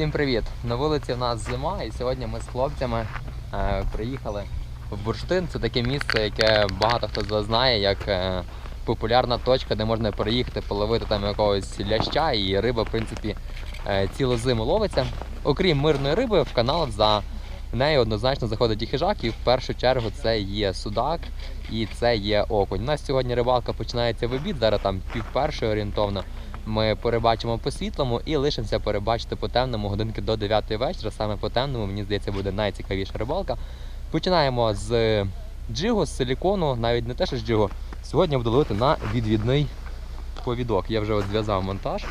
Всім привіт! На вулиці в нас зима, і сьогодні ми з хлопцями е, приїхали в Бурштин. Це таке місце, яке багато хто з знає, як е, популярна точка, де можна переїхати, половити там якогось ляща, і риба, в принципі, е, цілу зиму ловиться. Окрім мирної риби, в канал за нею однозначно заходить і хижак, і в першу чергу це є судак і це є окунь. У нас сьогодні рибалка починається в обід, зараз там пів першої орієнтовно. Ми перебачимо по світлому і лишимося перебачити по темному годинки до 9 вечора. Саме по темному, мені здається, буде найцікавіша рибалка. Починаємо з джигу, з силікону, навіть не те, що з джигу. Сьогодні буду ловити на відвідний повідок. Я вже зв'язав монтаж.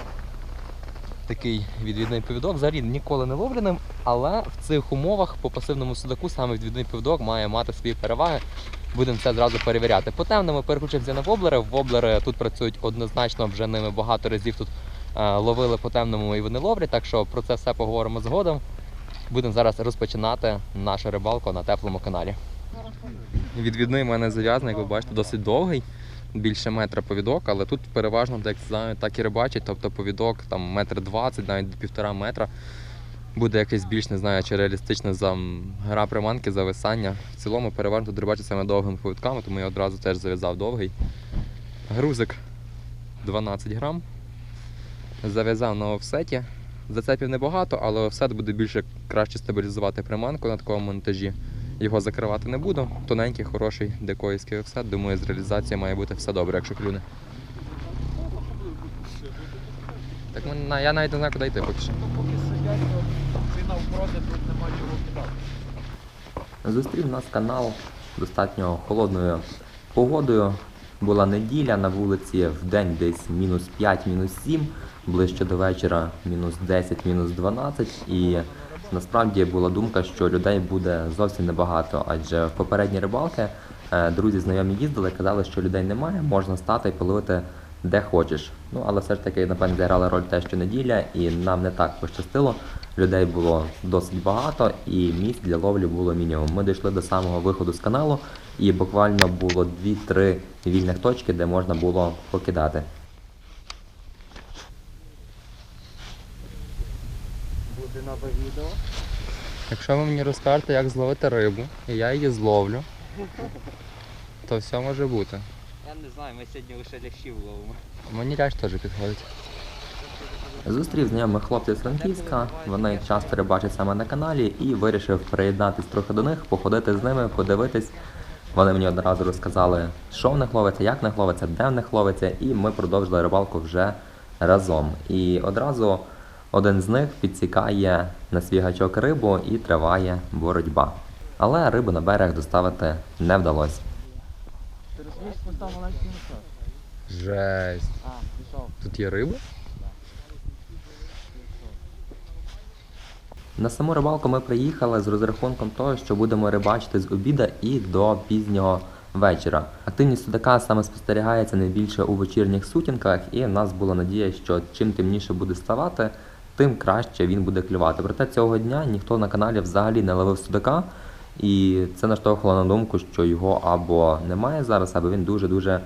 Такий відвідний повідок. Взагалі ніколи не ловленим, але в цих умовах по пасивному судаку саме відвідний повідок має мати свої переваги. Будемо це зразу перевіряти. По темному переключимося на воблери. Воблери тут працюють однозначно, вже ними багато разів тут е, ловили по темному і вони ловлять, так що про це все поговоримо згодом. Будемо зараз розпочинати нашу рибалку на теплому каналі. Відвідний в мене зав'язаний, як ви бачите, досить довгий, більше метра повідок, але тут переважно, знаю, так і рибачать, тобто повідок там метр двадцять, навіть півтора метра. Буде якесь більш не знаю, чи реалістичне за гра приманки, зависання. В цілому переважно тут рибачать саме довгими повідками, тому я одразу теж зав'язав довгий. Грузик 12 грам. Зав'язав на офсеті. Зацепів небагато, але офсет буде більше краще стабілізувати приманку на такому монтажі. Його закривати не буду. Тоненький, хороший декоївський офсет. Думаю, з реалізацією має бути все добре, якщо клюне. Так я навіть не знаю, куди йти поки що. Поки сидять, то ти навпроти тут нема чого кидати. Зустрів нас канал достатньо холодною погодою. Була неділя на вулиці в день десь мінус 5, мінус 7, ближче до вечора мінус 10, мінус 12. І насправді була думка, що людей буде зовсім небагато, адже в попередні рибалки е, друзі знайомі їздили, казали, що людей немає, можна стати і половити де хочеш. Ну але все ж таки, напевно, зіграла роль те, що неділя, і нам не так пощастило. Людей було досить багато, і місць для ловлі було мінімум. Ми дійшли до самого виходу з каналу, і буквально було 2-3 вільних точки, де можна було покидати. Буде нове відео. Якщо ви мені розкажете, як зловити рибу, і я її зловлю, то все може бути. Я не знаю, ми сьогодні лише лящів ловимо. Мені ляж теж підходить. Зустрів знайомих хлопців з Франківська, вони часто рибачать саме на каналі і вирішив приєднатись трохи до них, походити з ними, подивитись. Вони мені одразу розказали, що в них ловиться, як в них ловиться, де в них ловиться, і ми продовжили рибалку вже разом. І одразу один з них підсікає на свій гачок рибу і триває боротьба. Але рибу на берег доставити не вдалося. Жесть. А, пішов. Тут є риба? На саму рибалку ми приїхали з розрахунком того, що будемо рибачити з обіда і до пізнього вечора. Активність судака саме спостерігається найбільше у вечірніх сутінках, і в нас була надія, що чим темніше буде ставати, тим краще він буде клювати. Проте цього дня ніхто на каналі взагалі не ловив судака, і це наштовхувало на думку, що його або немає зараз, або він дуже-дуже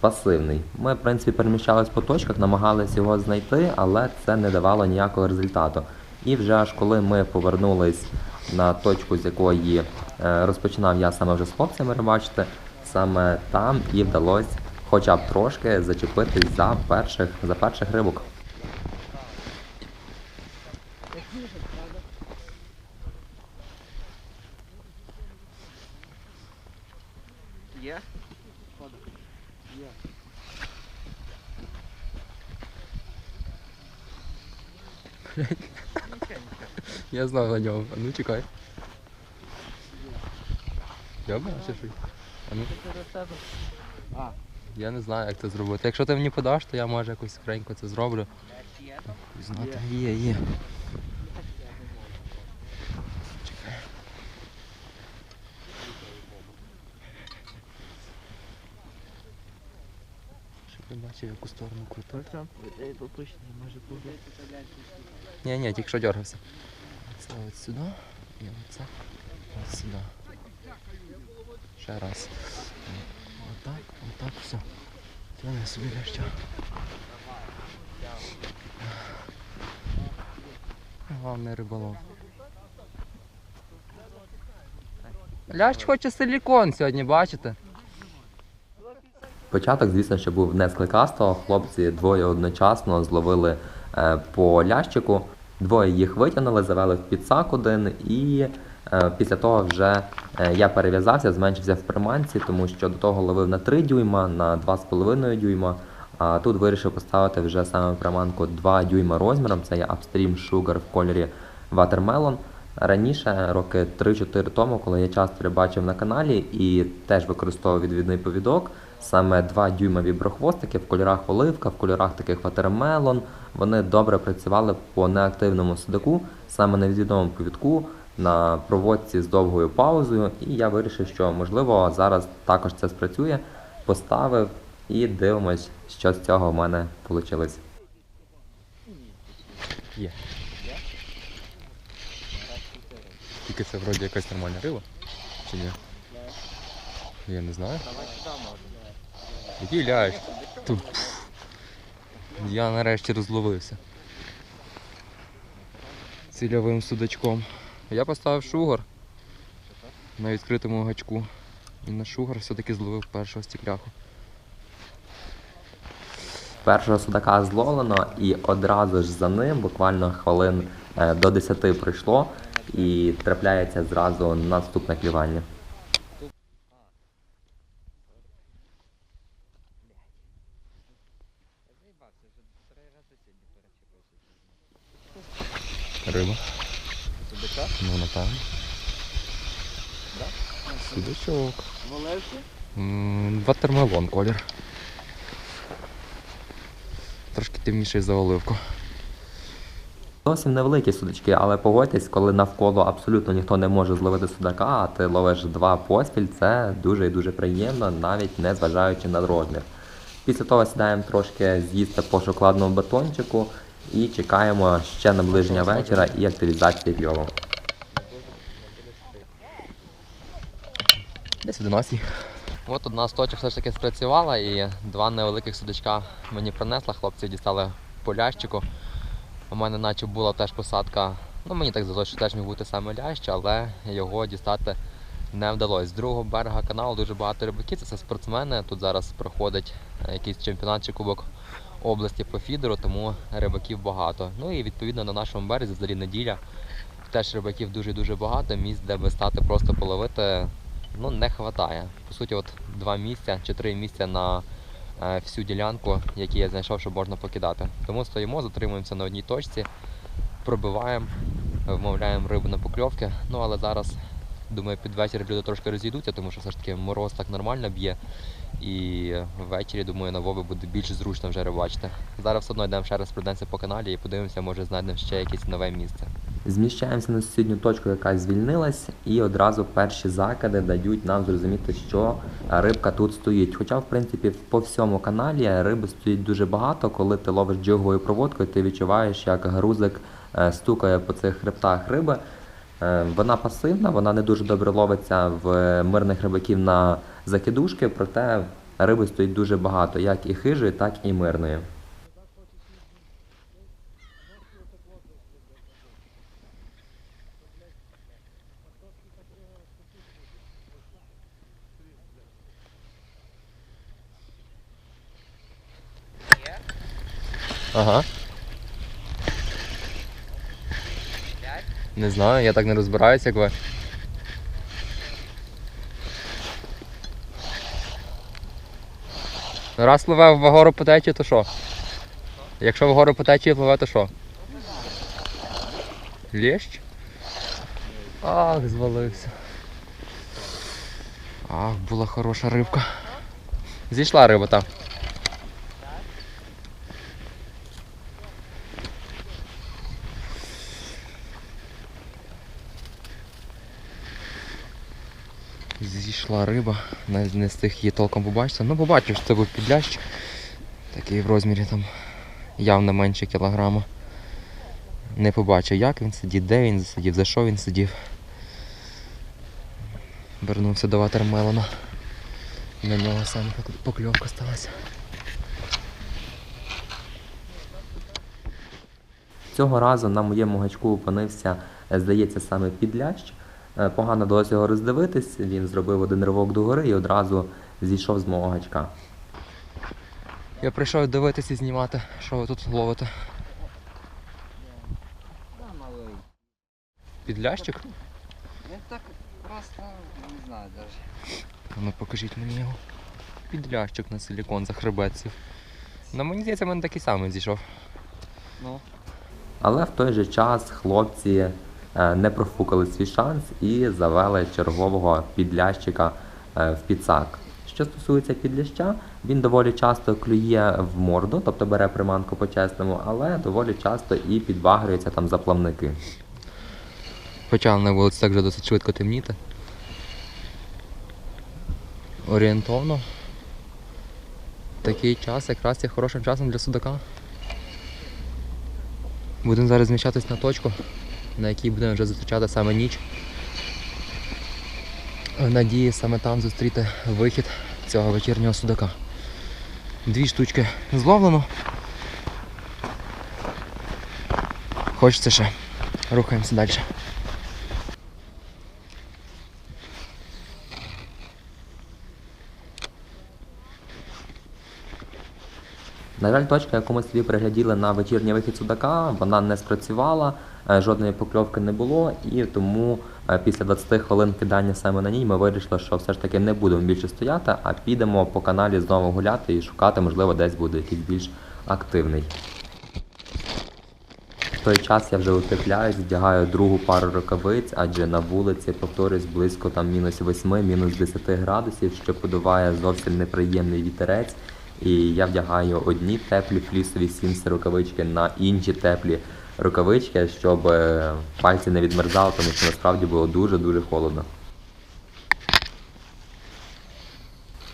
пасивний. Ми, в принципі, переміщались по точках, намагалися його знайти, але це не давало ніякого результату. І вже аж коли ми повернулись на точку, з якої е, розпочинав я саме вже з хлопцями рибачити, саме там і вдалося хоча б трошки зачепитись за перших, за перших рибок. Є? Є. Я знав на нього. А ну чекай. Я бачу, що. А ну, я не знаю, як це зробити. Якщо ти мені подаш, то я може якось скренько це зроблю. лящ є? Є, є. Щоб я бачив, яку сторону крутити. Ні, ні, тільки що дергався. Це от сюди і оце от сюди. Ще раз. Отак, отак, все. Тягни собі ляща. Головний риболов. Лящ хоче силікон сьогодні, бачите? Початок, звісно, що був не з кликастого. Хлопці двоє одночасно зловили е, по лящику. Двоє їх витягнули, завели в підсак один, і е, після того вже е, я перев'язався, зменшився в приманці, тому що до того ловив на 3 дюйма, на 2,5 дюйма. А тут вирішив поставити вже саме приманку 2 дюйма розміром. Це є Upstream Sugar в кольорі Watermelon. Раніше, роки 3-4 тому, коли я часто рибачив на каналі і теж використовував відвідний повідок, саме 2 дюйма віброхвостики в кольорах оливка, в кольорах таких ватермелон, вони добре працювали по неактивному судаку, саме на відвідному повідку, на проводці з довгою паузою. І я вирішив, що можливо зараз також це спрацює. Поставив і дивимось, що з цього в мене вийшло. Є. Тільки це вроді якась нормальна риба. Чи ні? Я не знаю. Який Тут. пф. Я нарешті розловився. Цільовим судачком. Я поставив шугар на відкритому гачку. І на шугар все-таки зловив першого стікляху. Першого судака зловлено, і одразу ж за ним, буквально хвилин е, до 10 пройшло, і трапляється зразу наступне клювання. Риба. Ну, напевно. Судачок. М, Ватермелон колір. Трошки темніший за оливку. Зовсім невеликі судачки, але погодьтесь, коли навколо абсолютно ніхто не може зловити судака, а ти ловиш два поспіль, це дуже і дуже приємно, навіть не зважаючи на розмір. Після того сідаємо трошки з'їсти по шоколадному батончику і чекаємо ще наближення вечора і активізації кльову. Десь 11. От одна з точок все ж таки спрацювала і два невеликих судачка мені принесла. Хлопці дістали по лящику. У мене наче була теж посадка. Ну мені так здалося, що теж міг бути саме лящ, але його дістати не вдалося. З другого берега каналу дуже багато рибаків, це все спортсмени. Тут зараз проходить е, якийсь чемпіонат чи кубок області по фідеру, тому рибаків багато. Ну і відповідно на нашому березі, взагалі неділя, теж рибаків дуже-дуже багато. Місць, де би стати просто половити, ну не вистачає. По суті, от два місця чи три місця на е, всю ділянку, які я знайшов, що можна покидати. Тому стоїмо, затримуємося на одній точці, пробиваємо, вмовляємо рибу на покльовки. Ну але зараз, думаю, під вечір люди трошки розійдуться, тому що все ж таки мороз так нормально б'є. І ввечері, думаю, на Вові буде більш зручно вже рибачити. Зараз все одно йдемо ще раз пройдемося по каналі і подивимося, може знайдемо ще якесь нове місце. Зміщаємося на сусідню точку, яка звільнилась, і одразу перші закиди дають нам зрозуміти, що рибка тут стоїть. Хоча, в принципі, по всьому каналі риби стоїть дуже багато. Коли ти ловиш джиговою проводкою, ти відчуваєш, як грузик е, стукає по цих хребтах риби. Е, Вона пасивна, вона не дуже добре ловиться в мирних рибаків на закидушки, проте риби стоїть дуже багато, як і хижої, так і мирної. Ага. Не знаю, я так не розбираюся, як ви. Раз пливе вгору по течії, то що? Якщо вгору по течії пливе, то що? Лещ? Ах, звалився. Ах, була хороша рибка. Зійшла риба там. Зійшла риба, навіть не встиг її толком побачити. Ну побачив, що це був підлящ. Такий в розмірі там явно менше кілограма. Не побачив, як він сидів, де він сидів, за що він сидів. Вернувся до ватермелона. На нього саме покльовка сталася. Цього разу на моєму гачку опинився, е, здається, саме підлящ. Е, Погано вдалося його роздивитись. Він зробив один ривок догори і одразу зійшов з мого гачка. Я прийшов дивитися і знімати, що ви тут ловите. Підлящик? Він так просто не знаю. А Ну покажіть мені його. Підлящик на силікон за хребетців. Ну мені здається, в мене такий самий зійшов. Ну. Але в той же час хлопці не профукали свій шанс і завели чергового підлящика е, в підсак. Що стосується підляща, він доволі часто клює в морду, тобто бере приманку по-чесному, але доволі часто і підбагрюється там за плавники. Почав на вулиці так вже досить швидко темніти. Орієнтовно. Такий час якраз є хорошим часом для судака. Будемо зараз зміщатись на точку, на якій будемо вже зустрічати саме ніч. Надії саме там зустріти вихід цього вечірнього судака. Дві штучки зловлено. Хочеться ще. Рухаємося далі. На жаль, точка, яку ми собі пригляділи на вечірній вихід судака, вона не спрацювала, е, жодної покльовки не було, і тому е, після 20 хвилин кидання саме на ній ми вирішили, що все ж таки не будемо більше стояти, а підемо по каналі знову гуляти і шукати, можливо, десь буде якийсь більш активний. В той час я вже утепляюсь, вдягаю другу пару рукавиць, адже на вулиці, повторюсь, близько там мінус 8, мінус 10 градусів, що подуває зовсім неприємний вітерець. І я вдягаю одні теплі флісові сімси рукавички на інші теплі рукавички, щоб е, пальці не відмерзали, тому що насправді було дуже-дуже холодно.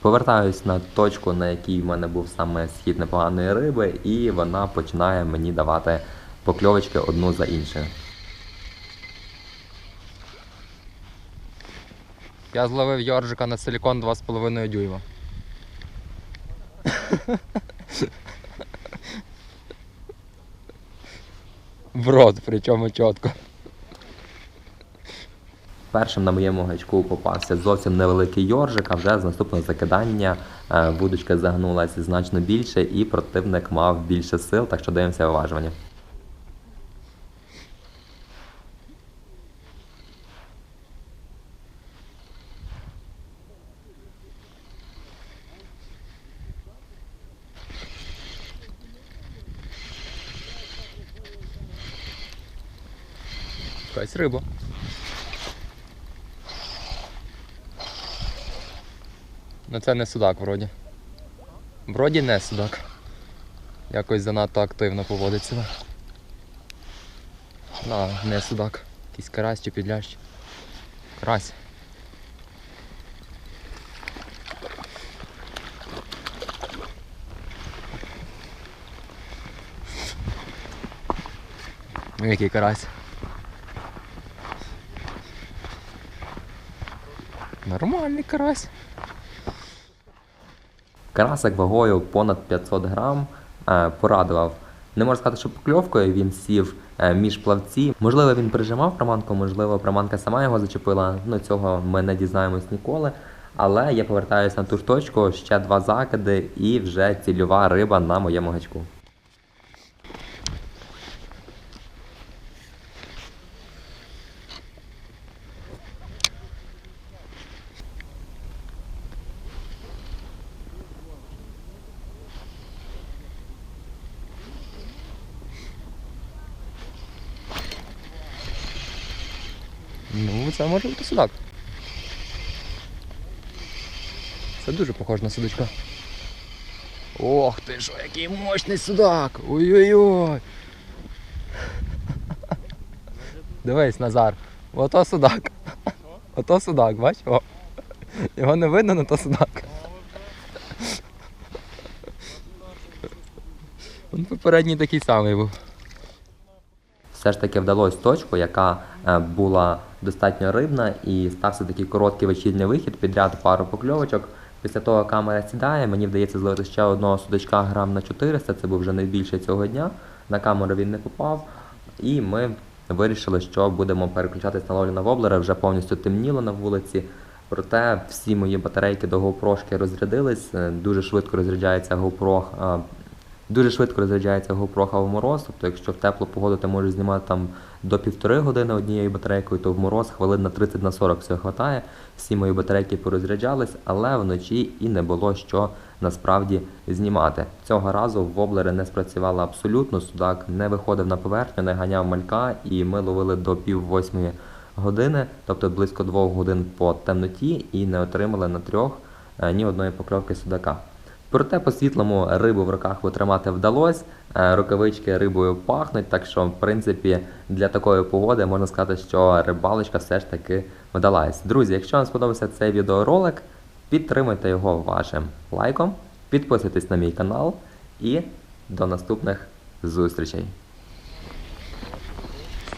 Повертаюсь на точку, на якій в мене був саме схід непоганої риби, і вона починає мені давати покльовочки одну за іншою. Я зловив йоржика на силікон 2,5 дюйма. В рот, причому чітко. Першим на моєму гачку попався зовсім невеликий йоржик, а вже з наступного закидання е, вудочка загнулася значно більше, і противник мав більше сил, так що дивимося виважування. Якась риба. Ну це не судак вроді. Вроді не судак. Якось занадто активно поводить себе. На, не судак. Якийсь карась чи підлящ. Карась. Ну який карась. Нормальний карась. Карасик вагою понад 500 грам е, порадував. Не можу сказати, що покльовкою він сів е, між плавці. Можливо, він прижимав приманку, можливо, приманка сама його зачепила. Ну цього ми не дізнаємось ніколи. Але я повертаюся на ту ж точку, ще два закиди і вже цільова риба на моєму гачку. Це може бути судак. Це дуже похоже на судачка. Ох ти що, який мощний судак! Ой-ой-ой! Дивись, Назар, ото судак. Ото судак, бач? О. Його не видно, але то судак. Він попередній такий самий був. Все ж таки вдалося точку, яка е, була достатньо рибна, і стався такий короткий вечірній вихід, підряд пару покльовочок. Після того камера сідає, мені вдається зловити ще одного судачка грам на 400, це був вже найбільше цього дня. На камеру він не попав, І ми вирішили, що будемо переключатись на ловлю на воблера. Вже повністю темніло на вулиці. Проте всі мої батарейки до GoPro розрядились. Е, Дуже швидко розряджається GoPro. Дуже швидко розряджається GoPro в мороз. Тобто, якщо в теплу погоду ти можеш знімати там до півтори години однією батарейкою, то в мороз хвилин на 30 на 40 все хватає. Всі мої батарейки порозряджались, але вночі і не було що насправді знімати. Цього разу воблери не спрацювали абсолютно. Судак не виходив на поверхню, не ганяв малька, і ми ловили до пів восьмої години, тобто близько двох годин по темноті, і не отримали на трьох е, ні одної покльовки судака. Проте по світлому рибу в руках потримати вдалося. Е, Рукавички рибою пахнуть, так що, в принципі, для такої погоди можна сказати, що рибалочка все ж таки вдалась. Друзі, якщо вам сподобався цей відеоролик, підтримуйте його вашим лайком, підписуйтесь на мій канал і до наступних зустрічей.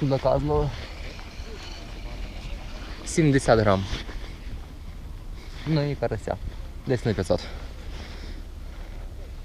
Судака знову. 70 грам. Ну і карася. Десь на 500.